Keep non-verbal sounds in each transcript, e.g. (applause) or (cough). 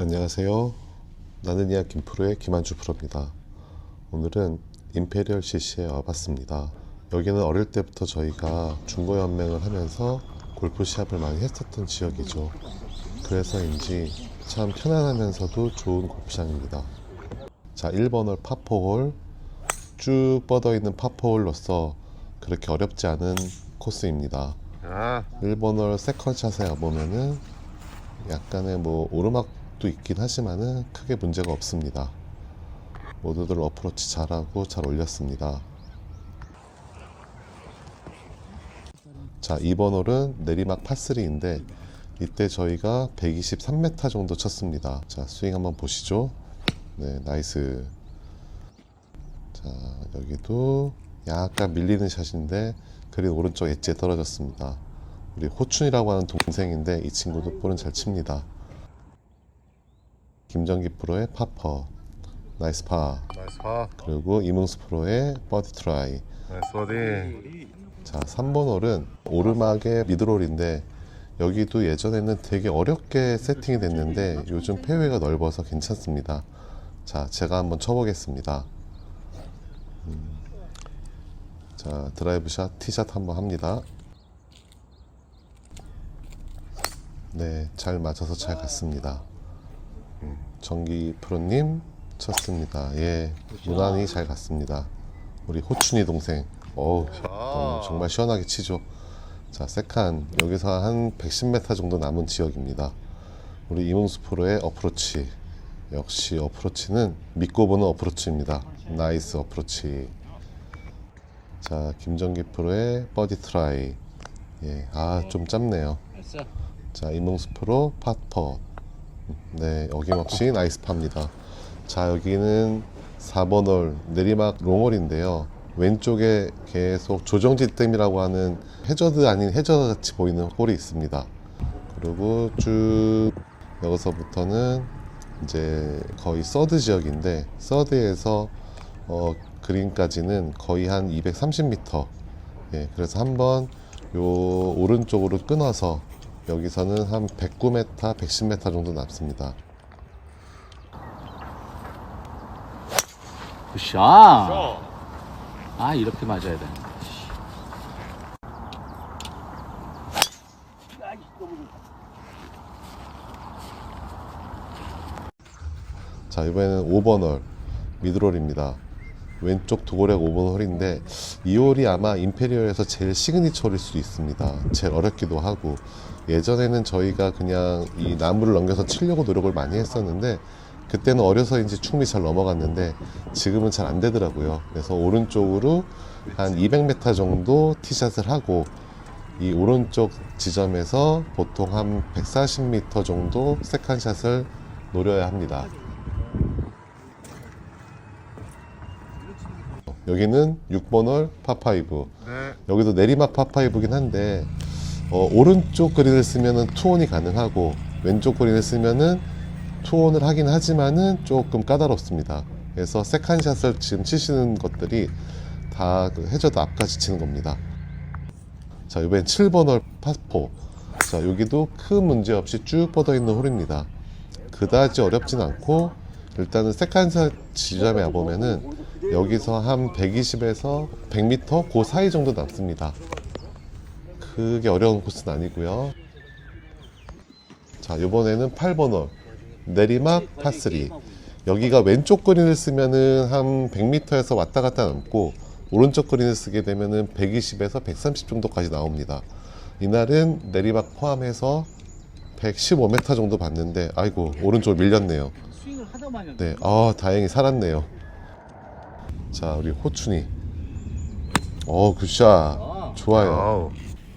안녕하세요. 나는 이야 김프로의 김한주 프로입니다. 오늘은 임페리얼 CC에 와봤습니다. 여기는 어릴 때부터 저희가 중고연맹을 하면서 골프 시합을 많이 했었던 지역이죠. 그래서인지 참 편안하면서도 좋은 골프장입니다. 자, 1번홀 파포홀 쭉 뻗어 있는 파포홀로서 그렇게 어렵지 않은 코스입니다. 아, 1번홀 세컨샷에 보면은 약간의 뭐 오르막 도 있긴 하지만은 크게 문제가 없습니다. 모두들 어프로치 잘하고 잘 올렸습니다. 자, 2번 홀은 내리막 파3인데 이때 저희가 123m 정도 쳤습니다. 자, 스윙 한번 보시죠. 네, 나이스. 자, 여기도 약간 밀리는 샷인데 그린 오른쪽 엣지에 떨어졌습니다. 우리 호춘이라고 하는 동생인데 이 친구도 볼은 잘 칩니다. 김정기 프로의 파퍼, 나이스 파. 나이스 파. 그리고 이문수 프로의 버디 트라이. 나이스 버디. 자, 3번 홀은 오르막의 미드롤인데 여기도 예전에는 되게 어렵게 세팅이 됐는데 요즘 페어웨이가 넓어서 괜찮습니다. 자, 제가 한번 쳐보겠습니다. 음, 자, 드라이브샷, 티샷 한번 합니다. 네, 잘 맞아서 잘 갔습니다. 음, 정기 프로님 쳤습니다. 예, 무난히 잘 갔습니다. 우리 호춘이 동생. 어우, 어, 정말 시원하게 치죠. 자, 세칸 여기서 한 110m 정도 남은 지역입니다. 우리 이문수 프로의 어프로치. 역시 어프로치는 믿고 보는 어프로치입니다. 나이스 어프로치. 자, 김정기 프로의 버디 트라이. 예, 아, 좀 짧네요. 자, 이문수 프로 팟퍼. 네, 어김없이 나이스 파입니다. 자, 여기는 4번 홀 내리막 롱홀인데요. 왼쪽에 계속 조정지댐이라고 하는 해저드 아닌 해저드 같이 보이는 홀이 있습니다. 그리고 쭉 여기서부터는 이제 거의 서드 지역인데 서드에서 어, 그린까지는 거의 한 230m. 예, 그래서 한번 요 오른쪽으로 끊어서 여기서는 한 109m, 110m 정도 남습니다. 굿샷. 아 이렇게 맞아야 되는데. 자 이번에는 5번 홀 미드롤입니다 왼쪽 도고략 5번 홀인데 이 홀이 아마 임페리얼에서 제일 시그니처일 수도 있습니다. 제일 어렵기도 하고. 예전에는 저희가 그냥 이 나무를 넘겨서 치려고 노력을 많이 했었는데 그때는 어려서인지 충분히 잘 넘어갔는데 지금은 잘 안 되더라고요. 그래서 오른쪽으로 한 200m 정도 티샷을 하고 이 오른쪽 지점에서 보통 한 140m 정도 세컨샷을 노려야 합니다 여기는 6번 홀 파5 네. 여기도 내리막 파5긴 한데 어, 오른쪽 그린을 쓰면은 투혼이 가능하고 왼쪽 그린을 쓰면은 투혼을 하긴 하지만은 조금 까다롭습니다. 그래서 세컨샷을 지금 치시는 것들이 다그 해저드 앞까지 치는 겁니다. 자 이번엔 7번 홀 파4 자 여기도 큰 문제 없이 쭉 뻗어 있는 홀입니다. 그다지 어렵진 않고 일단은 세컨샷 지점에 와보면은 여기서 한 120에서 100m 그 사이 정도 남습니다. 그게 어려운 코스는 아니고요. 자, 이번에는 8번 홀 내리막 파3. 여기가 왼쪽 그린을 쓰면은 한 100m에서 왔다 갔다 남고 오른쪽 그린을 쓰게 되면은 120에서 130 정도까지 나옵니다. 이날은 내리막 포함해서 115m 정도 봤는데 아이고 오른쪽 밀렸네요. 네, 아 다행히 살았네요. 자, 우리 호춘이. 어, 굿샷. 좋아요.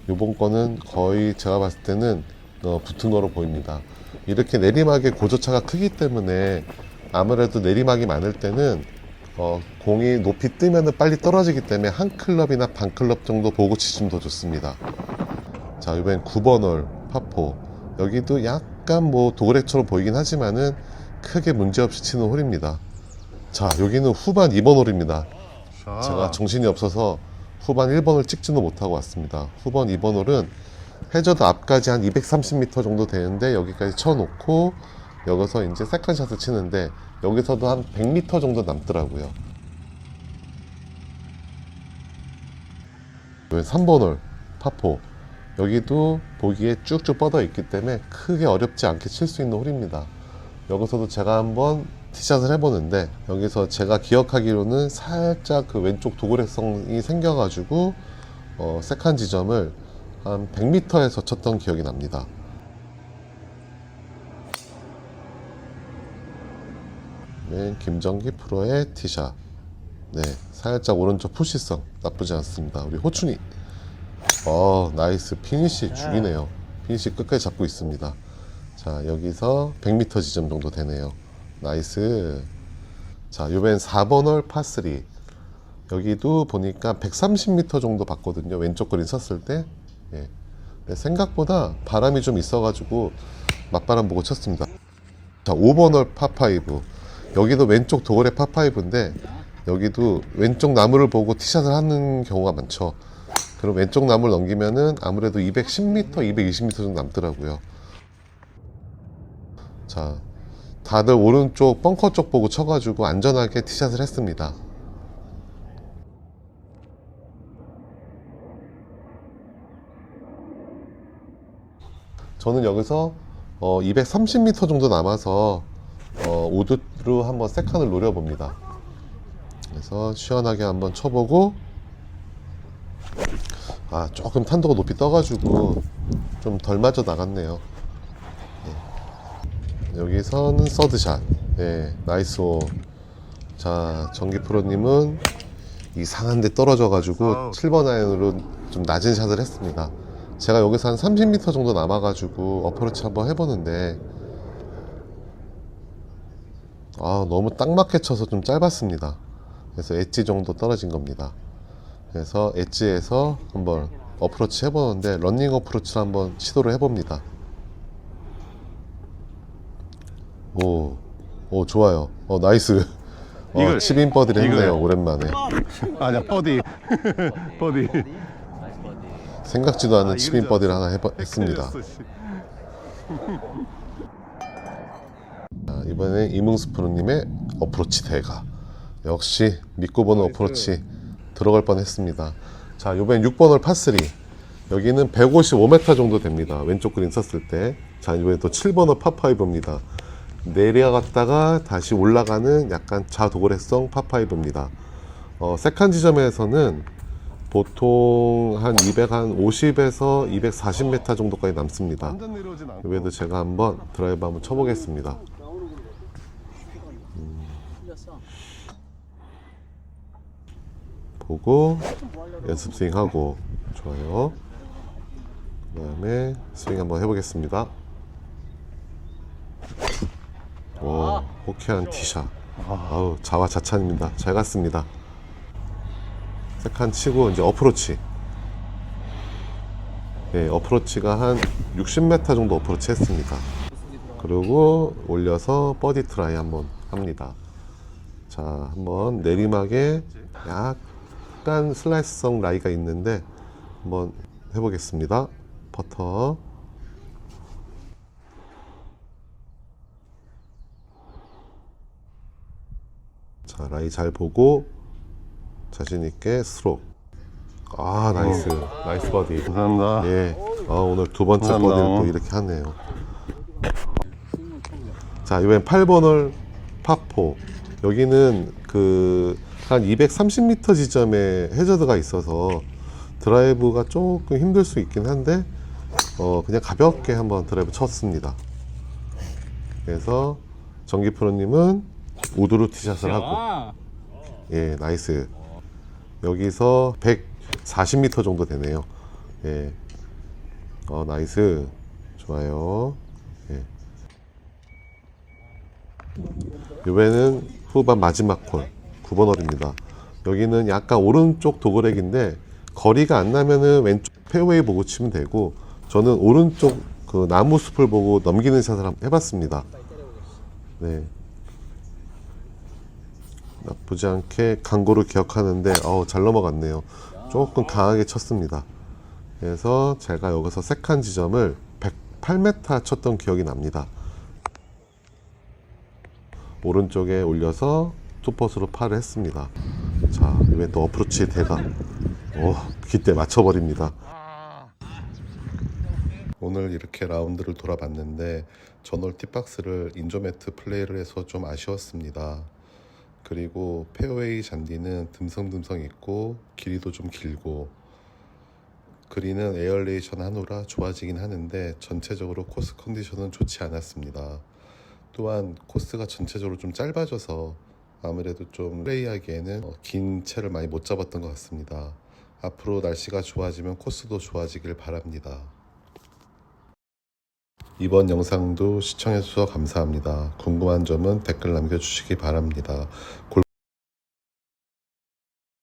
이번 거는 거의 제가 봤을 때는 어, 붙은 거로 보입니다. 이렇게 내리막의 고저차가 크기 때문에 아무래도 내리막이 많을 때는 어, 공이 높이 뜨면 빨리 떨어지기 때문에 한 클럽이나 반 클럽 정도 보고 치시면 더 좋습니다. 자, 이번엔 9번 홀 파포. 여기도 약간 뭐 도그렉처럼 보이긴 하지만은 크게 문제없이 치는 홀입니다. 자, 여기는 후반 2번 홀입니다. 샷. 제가 정신이 없어서 후반 1번을 찍지도 못하고 왔습니다. 후반 2번 홀은 해저드 앞까지 한 230m 정도 되는데 여기까지 쳐놓고 여기서 이제 세컨샷을 치는데 여기서도 한 100m 정도 남더라고요. 3번 홀 파포 여기도 보기에 쭉쭉 뻗어 있기 때문에 크게 어렵지 않게 칠 수 있는 홀입니다. 여기서도 제가 한번 티샷을 해보는데 여기서 제가 기억하기로는 살짝 그 왼쪽 도그레성이 생겨가지고 어, 세컨 지점을 한 100m에서 쳤던 기억이 납니다. 네, 김정기 프로의 티샷. 네, 살짝 오른쪽 푸시성 나쁘지 않습니다. 우리 호춘이. 어, 나이스 피니시 죽이네요. 피니시 끝까지 잡고 있습니다. 자, 여기서 100m 지점 정도 되네요. 나이스. 자, 요번 4번 홀 파3. 여기도 보니까 130m 정도 봤거든요. 왼쪽 그린 섰을 때. 예. 생각보다 바람이 좀 있어 가지고 맞바람 보고 쳤습니다. 자, 5번 홀 파5. 여기도 왼쪽 도그레 파5인데 여기도 왼쪽 나무를 보고 티샷을 하는 경우가 많죠. 그럼 왼쪽 나무를 넘기면은 아무래도 210m, 220m 정도 남더라고요. 자, 다들 오른쪽 벙커 쪽 보고 쳐가지고 안전하게 티샷을 했습니다. 저는 여기서 어, 230m 정도 남아서 어, 우드로 한번 세컨을 노려봅니다. 그래서 시원하게 한번 쳐보고 아 조금 탄도가 높이 떠가지고 좀 덜 맞아 나갔네요. 예. 여기서는 서드샷. 예, 나이스 오. 자, 정기 프로님은 이상한데 떨어져가지고 아우. 7번 아이언으로 좀 낮은 샷을 했습니다. 제가 여기서 한 30m 정도 남아가지고 어프로치 한번 해보는데 아 너무 딱 맞게 쳐서 좀 짧았습니다. 그래서 엣지 정도 떨어진 겁니다. 그래서 엣지에서 한번 어프로치 해보는데 런닝 어프로치를 한번 시도를 해봅니다. 오, 오 좋아요. 어 나이스. 어, 이글. 칩인 버디를 이글. 했네요 오랜만에. 아니야 버디 버디 생각지도 않은 아, 칩인 이글이죠. 버디를 하나 해봐, 했습니다. (laughs) 씨. 자, 이번에 이문수 프로님의 어프로치 대가 역시 믿고 보는 어프로치 들어갈 뻔했습니다. 자, 이번엔 6번 홀 파3 여기는 155m 정도 됩니다. 왼쪽 그린 썼을 때. 자, 이번에 또 7번 홀 파5입니다. 내려갔다가 다시 올라가는 약간 자도그레성 파5입니다. 어, 세컨 지점에서는 보통 한 250에서 240m 정도까지 남습니다. 외에도 제가 한번 드라이브 한번 쳐보겠습니다. 음. 보고 연습 스윙 하고 좋아요. 그 다음에 스윙 한번 해보겠습니다. 오, 호쾌한 티샷. 아우 자화자찬입니다. 잘 갔습니다. 세컨 치고 이제 어프로치. 네, 어프로치가 한 60m 정도 어프로치 했습니다. 그리고 올려서 버디 트라이 한번 합니다. 자, 한번 내리막에 약간 슬라이스성 라이가 있는데 한번 해보겠습니다. 퍼터. 자, 라이 잘 보고 자신 있게 스트로크. 아, 나이스. 나이스 버디. 감사합니다 예. 아, 오늘 두 번째 감사합니다. 버디를 또 이렇게 하네요. 자, 이번엔 8번 홀 파포. 여기는 그 한 230m 지점에 해저드가 있어서 드라이브가 조금 힘들 수 있긴 한데 어, 그냥 가볍게 한번 드라이브 쳤습니다. 그래서 정기 프로님은 우드로 티샷을 하고 예, 나이스. 여기서 140m 정도 되네요. 예. 어, 나이스. 좋아요. 예. 요번에는 후반 마지막 홀 9번 홀입니다. 여기는 약간 오른쪽 도그렉인데 거리가 안 나면은 왼쪽 페어웨이 보고 치면 되고 저는 오른쪽 그 나무 숲을 보고 넘기는 샷을 한번 해봤습니다. 네. 나쁘지 않게 강고를 기억하는데 어우 잘 넘어갔네요. 조금 강하게 쳤습니다. 그래서 제가 여기서 세컨 지점을 108m 쳤던 기억이 납니다. 오른쪽에 올려서 투퍼스로 파를 했습니다. 자, 이번에 또 어프로치 대각. 오, 기대 맞춰버립니다. 오늘 이렇게 라운드를 돌아봤는데 전월 티박스를 인조매트 플레이를 해서 좀 아쉬웠습니다. 그리고 페어웨이 잔디는 듬성듬성 있고 길이도 좀 길고 그린은 에어레이션 한우라 좋아지긴 하는데 전체적으로 코스 컨디션은 좋지 않았습니다. 또한 코스가 전체적으로 좀 짧아져서 아무래도 좀 플레이하기에는 어, 긴 채를 많이 못 잡았던 것 같습니다. 앞으로 날씨가 좋아지면 코스도 좋아지길 바랍니다. 이번 영상도 시청해주셔서 감사합니다. 궁금한 점은 댓글 남겨주시기 바랍니다. 골-